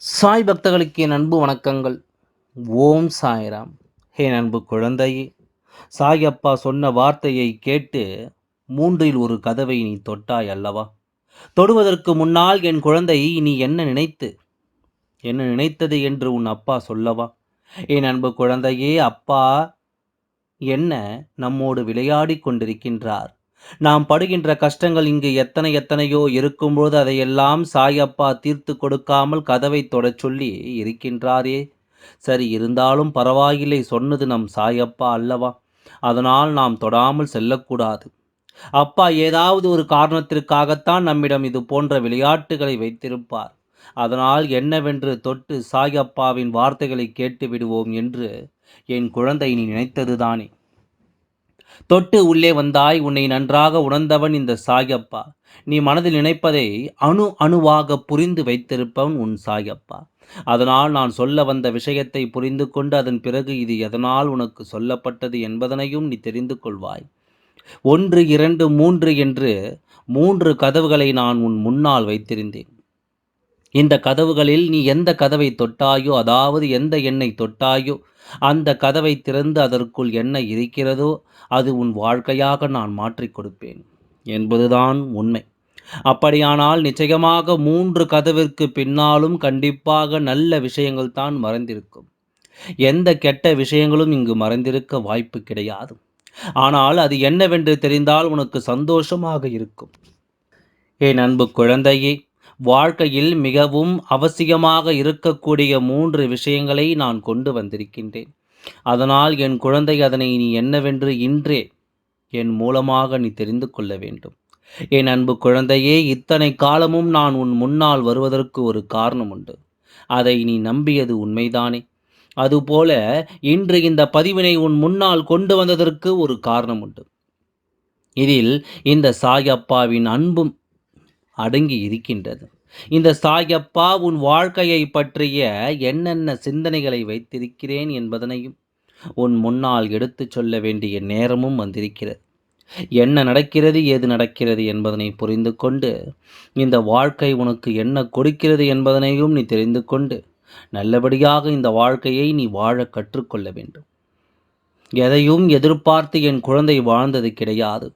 சாய் பக்தர்களுக்கு என் அன்பு வணக்கங்கள். ஓம் சாய்ராம். ஹே அன்பு குழந்தையே சாய் அப்பா சொன்ன வார்த்தையை கேட்டு மூன்றில் ஒரு கதவை நீ தொட்டாய் அல்லவா? தொடுவதற்கு முன்னால் என் குழந்தை நீ என்ன நினைத்து? என்ன நினைத்தது என்று உன் அப்பா சொல்லவா? என் அன்பு குழந்தையே அப்பா என்ன நம்மோடு விளையாடி கொண்டிருக்கின்றார்? நாம் படுகின்ற கஷ்டங்கள் இங்கு எத்தனை எத்தனையோ இருக்கும்போது அதையெல்லாம் சாயப்பா தீர்த்து கொடுக்காமல் கதவை தொடச் சொல்லி இருக்கின்றாரே. சரி இருந்தாலும் பரவாயில்லை சொன்னது நம் சாயப்பா அல்லவா? அதனால் நாம் தொடாமல் செல்லக்கூடாது. அப்பா ஏதாவது ஒரு காரணத்திற்காகத்தான் நம்மிடம் இது போன்ற விளையாட்டுகளை வைத்திருப்பார். அதனால் என்னவென்று தொட்டு சாயப்பாவின் வார்த்தைகளை கேட்டு விடுவோம் என்று என் குழந்தை நீ நினைத்ததுதானே. தொட்டு உள்ளே வந்தாய் உன்னை நன்றாக உணர்ந்தவன் இந்த சாயப்பா. நீ மனதில் நினைப்பதை அணு அணுவாக புரிந்து வைத்திருப்பவன் உன் சாயப்பா. அதனால் நான் சொல்ல வந்த விஷயத்தை புரிந்து கொண்டு அதன் பிறகு இது எதனால் உனக்கு சொல்லப்பட்டது என்பதனையும் நீ தெரிந்து கொள்வாய். ஒன்று இரண்டு மூன்று என்று மூன்று கதவுகளை நான் உன் முன்னால் வைத்திருந்தேன். இந்த கதவுகளில் நீ எந்த கதவை தொட்டாயோ அதாவது எந்த எண்ணை தொட்டாயோ அந்த கதவை திறந்து அதற்குள் என்ன இருக்கிறதோ அது உன் வாழ்க்கையாக நான் மாற்றிக் கொடுப்பேன். என்பதுதான் உண்மை. அப்படியானால் நிச்சயமாக மூன்று கதவிற்கு பின்னாலும் கண்டிப்பாக நல்ல விஷயங்கள் தான் மறைந்திருக்கும். எந்த கெட்ட விஷயங்களும் இங்கு மறைந்திருக்க வாய்ப்பு கிடையாது. ஆனால் அது என்னவென்று தெரிந்தால் உனக்கு சந்தோஷமாக இருக்கும். என் அன்பு குழந்தையே வாழ்க்கையில் மிகவும் அவசியமாக இருக்கக்கூடிய மூன்று விஷயங்களை நான் கொண்டு வந்திருக்கின்றேன். அதனால் என் குழந்தை அதனை நீ என்னவென்று இன்றே என் மூலமாக நீ தெரிந்து கொள்ள வேண்டும். என் அன்பு குழந்தையே இத்தனை காலமும் நான் உன் முன்னால் வருவதற்கு ஒரு காரணம் உண்டு அதை நீ நம்பியது உண்மைதானே. அதுபோல இன்று இந்த பதிவினை உன் முன்னால் கொண்டு வந்ததற்கு ஒரு காரணம் உண்டு இதில் இந்த சாயப்பாவின் அன்பும் அடங்கி இருக்கின்றது. இந்த சாயப்பா உன் வாழ்க்கையை பற்றிய என்னென்ன சிந்தனைகளை வைத்திருக்கிறேன் என்பதனையும் உன் முன்னால் எடுத்துச் சொல்ல வேண்டிய நேரமும் வந்திருக்கிறது. என்ன நடக்கிறது ஏது நடக்கிறது என்பதனை புரிந்து கொண்டு இந்த வாழ்க்கை உனக்கு என்ன கொடுக்கிறது என்பதனையும் நீ தெரிந்து கொண்டு நல்லபடியாக இந்த வாழ்க்கையை நீ வாழ கற்றுக்கொள்ள வேண்டும். எதையும் எதிர்பார்த்து என் குழந்தை வாழ்ந்தது கிடையாது.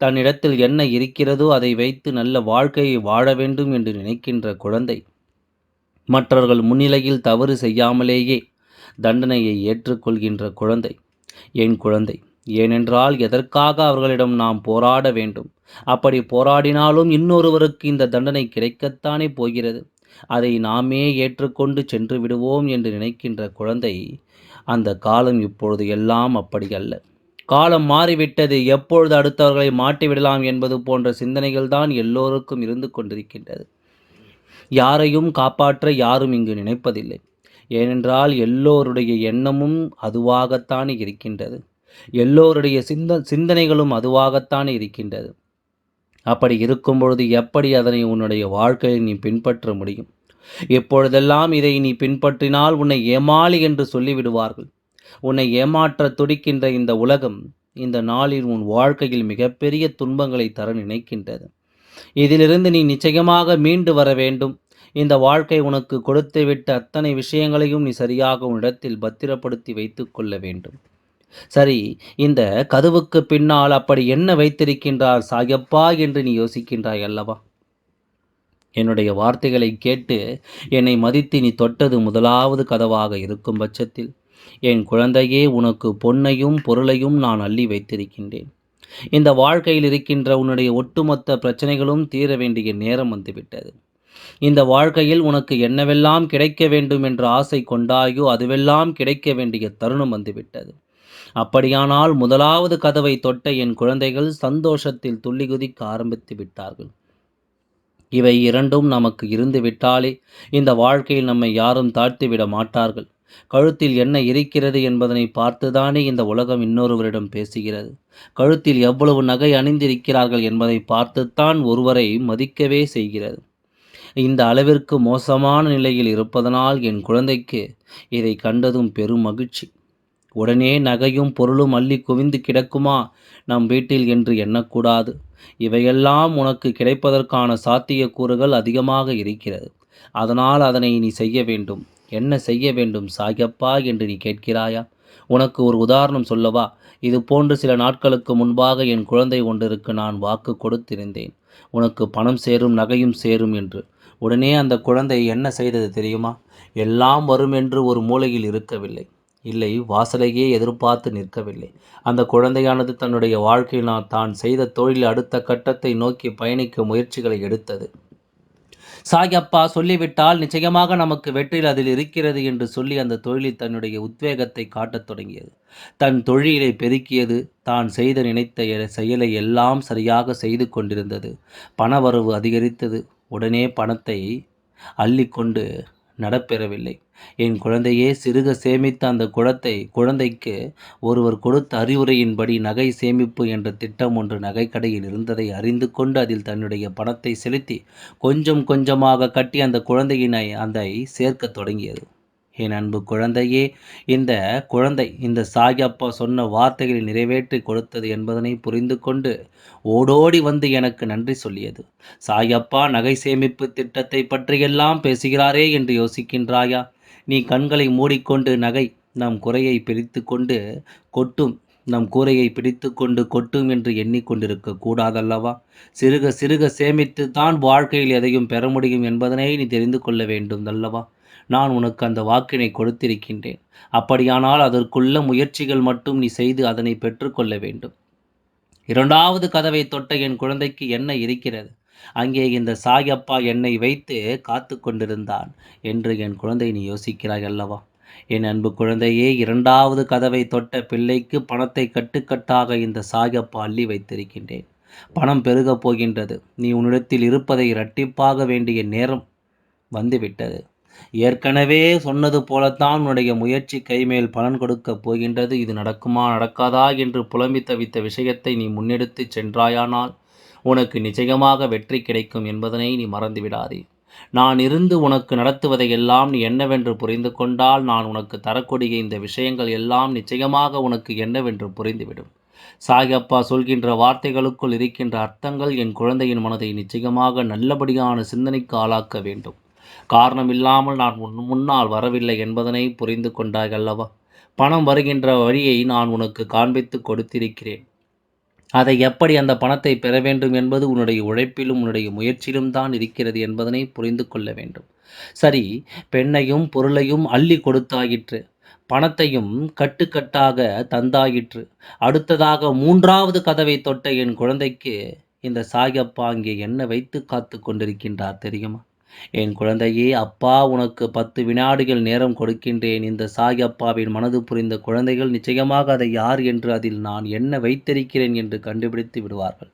தன்னிடத்தில் என்ன இருக்கிறதோ அதை வைத்து நல்ல வாழ்க்கையை வாழ வேண்டும் என்று நினைக்கின்ற குழந்தை. மற்றவர்கள் முன்னிலையில் தவறு செய்யாமலேயே தண்டனையை ஏற்றுக்கொள்கின்ற குழந்தை. என் குழந்தை ஏனென்றால் எதற்காக அவர்களிடம் நாம் போராட வேண்டும்? அப்படி போராடினாலும் இன்னொருவருக்கு இந்த தண்டனை கிடைக்கத்தானே போகிறது? அதை நாமே ஏற்றுக்கொண்டு சென்று விடுவோம் என்று நினைக்கின்ற குழந்தை அந்த காலம் இப்பொழுது எல்லாம் அப்படி அல்ல. காலம் மாறிவிட்டது. எப்பொழுது அடுத்தவர்களை மாட்டிவிடலாம் என்பது போன்ற சிந்தனைகள் தான் எல்லோருக்கும் இருந்து கொண்டிருக்கின்றது. யாரையும் காப்பாற்ற யாரும் இங்கு நினைப்பதில்லை. ஏனென்றால் எல்லோருடைய எண்ணமும் அதுவாகத்தான் இருக்கின்றது. எல்லோருடைய சிந்த சிந்தனைகளும் அதுவாகத்தான் இருக்கின்றது. அப்படி இருக்கும் பொழுது எப்படி அதனை உன்னுடைய வாழ்க்கையில் நீ பின்பற்ற முடியும்? எப்பொழுதெல்லாம் இதை நீ பின்பற்றினால் உன்னை ஏமாளி என்று சொல்லிவிடுவார்கள். உன்னை ஏமாற்ற துடிக்கின்ற இந்த உலகம் இந்த நாளில் உன் வாழ்க்கையில் மிகப்பெரிய துன்பங்களை தர நினைக்கின்றது. இதிலிருந்து நீ நிச்சயமாக மீண்டு வர வேண்டும். இந்த வாழ்க்கை உனக்கு கொடுத்துவிட்ட அத்தனை விஷயங்களையும் நீ சரியாக உன்னிடத்தில் பத்திரப்படுத்தி வைத்து கொள்ள வேண்டும். சரி இந்த கதவுக்கு பின்னால் அப்படி என்ன வைத்திருக்கின்றார் சாயப்பா என்று நீ யோசிக்கின்றாய் அல்லவா? என்னுடைய வார்த்தைகளை கேட்டு என்னை மதித்து நீ தொட்டது முதலாவது கதவாக இருக்கும் பட்சத்தில் என் குழந்தையே உனக்கு பொன்னையும் பொருளையும் நான் அள்ளி வைத்திருக்கின்றேன். இந்த வாழ்க்கையில் இருக்கின்ற உன்னுடைய ஒட்டுமொத்த பிரச்சனைகளும் தீர வேண்டிய நேரம் வந்துவிட்டது. இந்த வாழ்க்கையில் உனக்கு என்னவெல்லாம் கிடைக்க வேண்டும் என்ற ஆசை கொண்டாயோ அதுவெல்லாம் கிடைக்க வேண்டிய தருணம் வந்துவிட்டது. அப்படியானால் முதலாவது கதவை தொட்ட என் குழந்தைகள் சந்தோஷத்தில் துள்ளி குதிக்க ஆரம்பித்து விட்டார்கள். இவை இரண்டும் நமக்கு இருந்து விட்டாலே இந்த வாழ்க்கையில் நம்மை யாரும் தாழ்த்திவிட மாட்டார்கள். கழுத்தில் என்ன இருக்கிறது என்பதனை பார்த்துதானே இந்த உலகம் இன்னொருவரிடம் பேசுகிறது. கழுத்தில் எவ்வளவு நகை அணிந்திருக்கிறார்கள் என்பதை பார்த்துத்தான் ஒருவரை மதிக்கவே செய்கிறது. இந்த அளவிற்கு மோசமான நிலையில் இருப்பதனால் என் குழந்தைக்கு இதை கண்டதும் பெரும் மகிழ்ச்சி. உடனே நகையும் பொருளும் அள்ளி குவிந்து கிடக்குமா? நம் வீட்டில் என்று எண்ணக்கூடாது. இவையெல்லாம் உனக்கு கிடைப்பதற்கான சாத்தியக்கூறுகள் அதிகமாக இருக்கிறது. அதனால் அதனை நீ செய்ய வேண்டும். என்ன செய்ய வேண்டும் சாயப்பா என்று நீ கேட்கிறாயா? உனக்கு ஒரு உதாரணம் சொல்லவா? இது போன்று சில நாட்களுக்கு முன்பாக என் குழந்தை ஒன்றிற்கு நான் வாக்கு கொடுத்திருந்தேன். உனக்கு பணம் சேரும் நகையும் சேரும் என்று. உடனே அந்த குழந்தை என்ன செய்தது தெரியுமா? எல்லாம் வரும் என்று ஒரு மூலையில் இருக்கவில்லை. இல்லை வாசலையே எதிர்பார்த்து நிற்கவில்லை. அந்த குழந்தையானது தன்னுடைய வாழ்க்கையில் நான் தான் செய்த தொழில் அடுத்த கட்டத்தை நோக்கி பயணிக்க முயற்சிகளை எடுத்தது. சாயப்பா சொல்லிவிட்டால் நிச்சயமாக நமக்கு வெற்றியில் அதில் இருக்கிறது என்று சொல்லி அந்த தொழிலில் தன்னுடைய உத்வேகத்தை காட்டத் தொடங்கியது. தன் தொழிலை பெருக்கியது தான் செய்த நினைத்த செயலை எல்லாம் சரியாக செய்து கொண்டிருந்தது. பணவரவு அதிகரித்தது. உடனே பணத்தை அள்ளிக்கொண்டு நடப்பெறவில்லை. என் குழந்தையே சிறுக சேமித்த அந்த குளத்தை குழந்தைக்கு ஒருவர் கொடுத்த அறிவுரையின்படி நகை சேமிப்பு என்ற திட்டம் ஒன்று நகைக்கடையில் இருந்ததை அறிந்து கொண்டு அதில் தன்னுடைய பணத்தை செலுத்தி கொஞ்சம் கொஞ்சமாக கட்டி அந்த குழந்தையினை அந்த சேர்க்கத் தொடங்கியது. என் அன்பு குழந்தையே இந்த குழந்தை இந்த சாயப்பா சொன்ன வார்த்தைகளை நிறைவேற்றி கொடுத்தது என்பதனை புரிந்து கொண்டு ஓடோடி வந்து எனக்கு நன்றி சொல்லியது. சாயப்பா நகை சேமிப்பு திட்டத்தை பற்றியெல்லாம் பேசுகிறாரே என்று யோசிக்கின்றாயா? நீ கண்களை மூடிக்கொண்டு நகை நம் குறையை பிரித்து கொண்டு கொட்டும் நம் கூரையை பிடித்து கொண்டு கொட்டும் என்று எண்ணிக்கொண்டிருக்க கூடாதல்லவா? சிறுக சிறுக சேமித்து தான் வாழ்க்கையில் எதையும் பெற முடியும் என்பதனை நீ தெரிந்து கொள்ள வேண்டும் அல்லவா நான் உனக்கு அந்த வாக்கினை கொடுத்திருக்கின்றேன். அப்படியானால் அதற்குள்ள முயற்சிகள் மட்டும் நீ செய்து அதனை பெற்றுக்கொள்ள வேண்டும். இரண்டாவது கதவை தொட்ட என் குழந்தைக்கு என்ன இருக்கிறது? அங்கே இந்த சாயப்பா என்னை வைத்து காத்து கொண்டிருந்தான் என்று என் குழந்தை நீ யோசிக்கிறாய் அல்லவா? என் அன்பு குழந்தையே இரண்டாவது கதவை தொட்ட பிள்ளைக்கு பணத்தை கட்டுக்கட்டாக இந்த சாயப்பா அள்ளி வைத்திருக்கின்றேன். பணம் பெருகப் போகின்றது. நீ உன்னிடத்தில் இருப்பதை இரட்டிப்பாக வேண்டிய நேரம் வந்துவிட்டது. ஏற்கனவே சொன்னது போலத்தான் உன்னுடைய முயற்சி கைமேல் பலன் கொடுக்கப் போகின்றது. இது நடக்குமா நடக்காதா என்று புலம்பி தவித்த விஷயத்தை நீ முன்னெடுத்துச் சென்றாயானால் உனக்கு நிச்சயமாக வெற்றி கிடைக்கும் என்பதனை நீ மறந்துவிடாதே. நான் இருந்து உனக்கு நடத்துவதை எல்லாம் நீ என்னவென்று புரிந்து கொண்டால் நான் உனக்கு தரக்கூடிய இந்த விஷயங்கள் எல்லாம் நிச்சயமாக உனக்கு என்னவென்று புரிந்துவிடும். சாயப்பா சொல்கின்ற வார்த்தைகளுக்குள் இருக்கின்ற அர்த்தங்கள் என் குழந்தையின் மனதை நிச்சயமாக நல்லபடியான சிந்தனைக்கு ஆளாக்க வேண்டும். காரணம் இல்லாமல் நான் உன் முன்னால் வரவில்லை என்பதனை புரிந்து கொண்டாய் அல்லவா? பணம் வருகின்ற வழியை நான் உனக்கு காண்பித்து கொடுத்திருக்கிறேன். அதை எப்படி அந்த பணத்தை பெற வேண்டும் என்பது உன்னுடைய உழைப்பிலும் உன்னுடைய முயற்சியிலும் தான் இருக்கிறது என்பதனை புரிந்து கொள்ள வேண்டும். சரி பெண்ணையும் பொருளையும் அள்ளி கொடுத்தாயிற்று. பணத்தையும் கட்டுக்கட்டாக தந்தாயிற்று. அடுத்ததாக மூன்றாவது கதவை தொட்ட என் குழந்தைக்கு இந்த சாயப்பா அங்கே என்ன வைத்து காத்து கொண்டிருக்கின்றார் தெரியுமா? என் குழந்தையே அப்பா உனக்கு பத்து வினாடிகள் நேரம் கொடுக்கின்றேன். இந்த சாய் அப்பாவின் மனது புரிந்த குழந்தைகள் நிச்சயமாக அதை யார் என்று அதில் நான் என்ன வைத்திருக்கிறேன் என்று கண்டுபிடித்து விடுவார்கள்.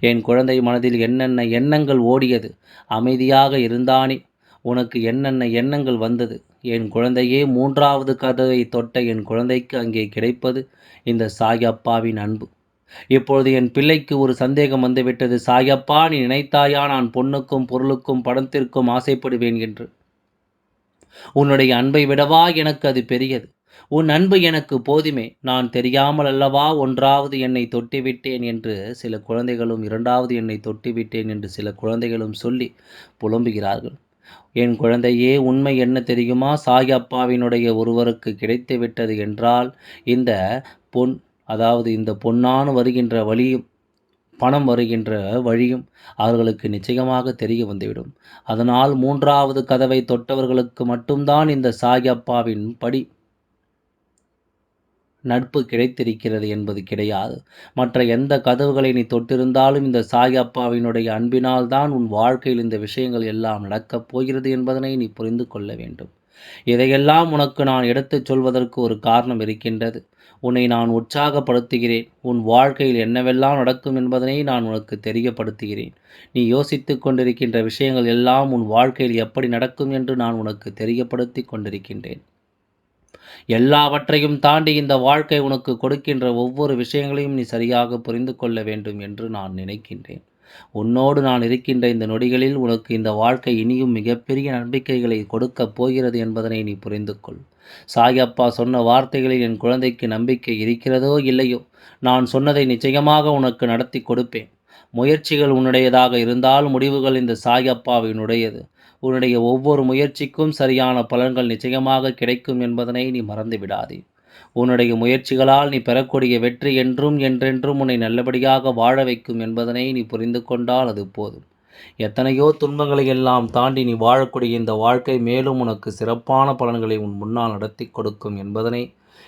என் குழந்தை மனதில் என்னென்ன எண்ணங்கள் ஓடியது? அமைதியாக இருந்தானே உனக்கு என்னென்ன எண்ணங்கள் வந்தது? என் குழந்தையே மூன்றாவது கதவை தொட்ட என் குழந்தைக்கு அங்கே கிடைப்பது இந்த சாய் அப்பாவின் அன்பு. இப்பொழுது என் பிள்ளைக்கு ஒரு சந்தேகம் வந்துவிட்டது. சாயப்பா நீ நினைத்தாயா? நான் பொண்ணுக்கும் பொருளுக்கும் படத்திற்கும் ஆசைப்படுவேன் என்று. உன்னுடைய அன்பை விடவா? எனக்கு அது பெரியது. உன் அன்பு எனக்கு போதுமே. நான் தெரியாமல் அல்லவா ஒன்றாவது என்னை தொட்டிவிட்டேன்? என்று சில குழந்தைகளும் இரண்டாவது என்னை தொட்டிவிட்டேன் என்று சில குழந்தைகளும் சொல்லி புலம்புகிறார்கள். என் குழந்தையே உண்மை என்ன தெரியுமா? சாயப்பாவினுடைய ஒருவருக்கு கிடைத்து விட்டது என்றால் இந்த பொன் அதாவது இந்த பொன்னான வருகின்ற வழியும் பணம் வருகின்ற வழியும் அவர்களுக்கு நிச்சயமாக தெரிய வந்துவிடும். அதனால் மூன்றாவது கதவை தொட்டவர்களுக்கு மட்டும்தான் இந்த சாயப்பாவின் படி நட்பு கிடைத்திருக்கிறது என்பது கிடையாது. மற்ற எந்த கதவுகளை நீ தொட்டிருந்தாலும் இந்த சாயப்பாவினுடைய அன்பினால் தான் உன் வாழ்க்கையில் இந்த விஷயங்கள் எல்லாம் நடக்கப் போகிறது என்பதனை நீ புரிந்து கொள்ள வேண்டும். இதையெல்லாம் உனக்கு நான் எடுத்துச் சொல்வதற்கு ஒரு காரணம் இருக்கின்றது. உன்னை நான் உற்சாகப்படுத்துகிறேன். உன் வாழ்க்கையில் என்னவெல்லாம் நடக்கும் என்பதனை நான் உனக்கு தெரியப்படுத்துகிறேன். நீ யோசித்து கொண்டிருக்கின்ற விஷயங்கள் எல்லாம் உன் வாழ்க்கையில் எப்படி நடக்கும் என்று நான் உனக்கு தெரியப்படுத்தி கொண்டிருக்கின்றேன். எல்லாவற்றையும் தாண்டி இந்த வாழ்க்கை உனக்கு கொடுக்கின்ற ஒவ்வொரு விஷயங்களையும் நீ சரியாக புரிந்து கொள்ள வேண்டும் என்று நான் நினைக்கின்றேன். உன்னோடு நான் இருக்கின்ற இந்த நொடிகளில் உனக்கு இந்த வாழ்க்கை இனியும் மிகப்பெரிய நம்பிக்கைகளை கொடுக்கப் போகிறது என்பதனை நீ புரிந்து கொள். சாயப்பா சொன்ன வார்த்தைகளில் என் குழந்தைக்கு நம்பிக்கை இருக்கிறதோ இல்லையோ? நான் சொன்னதை நிச்சயமாக உனக்கு நடத்தி கொடுப்பேன். முயற்சிகள் உன்னுடையதாக இருந்தால் முடிவுகள் இந்த சாயப்பாவினுடையது. உன்னுடைய ஒவ்வொரு முயற்சிக்கும் சரியான பலன்கள் நிச்சயமாக கிடைக்கும் என்பதனை நீ மறந்து விடாதே உன்னுடைய முயற்சிகளால் நீ பெறக்கூடிய வெற்றி என்றும் என்றென்றும் உன்னை நல்லபடியாக வாழ வைக்கும் என்பதனை நீ புரிந்து கொண்டால் அது போதும். எத்தனையோ துன்பங்களை எல்லாம் தாண்டி நீ வாழக்கூடிய இந்த வாழ்க்கை மேலும் உனக்கு சிறப்பான பலன்களை உன் முன்னால் நடத்தி கொடுக்கும் என்பதனை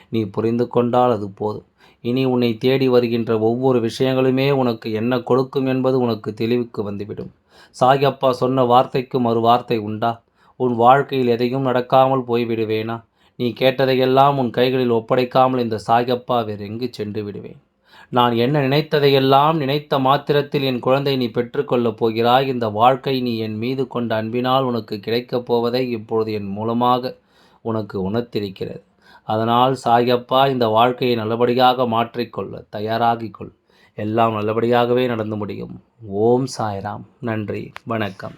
நீ புரிந்து கொண்டால் அது போதும். இனி உன்னை தேடி வருகின்ற ஒவ்வொரு விஷயங்களுமே உனக்கு என்ன கொடுக்கும் என்பது உனக்கு தெளிவுக்கு வந்துவிடும். சாயப்பா சொன்ன வார்த்தைக்கு மறு வார்த்தை உண்டா? உன் வாழ்க்கையில் எதையும் நடக்காமல் போய்விடுவேனா? நீ கேட்டதையெல்லாம் உன் கைகளில் ஒப்படைக்காமல் இந்த சாயப்பா எங்கு சென்று விடுவேன். நான் என்ன நினைத்ததையெல்லாம் நினைத்த மாத்திரத்தில் என் குழந்தை நீ பெற்றுக்கொள்ளப் போகிறாய். இந்த வாழ்க்கை நீ என் மீது கொண்ட அன்பினால் உனக்கு கிடைக்கப் போவதை இப்பொழுது என் மூலமாக உனக்கு உணர்த்திருக்கிறது. அதனால் சாயப்பா இந்த வாழ்க்கையை நல்லபடியாக மாற்றிக்கொள்ள தயாராகிக்கொள். எல்லாம் நல்லபடியாகவே நடந்து முடியும். ஓம் சாய்ராம். நன்றி. வணக்கம்.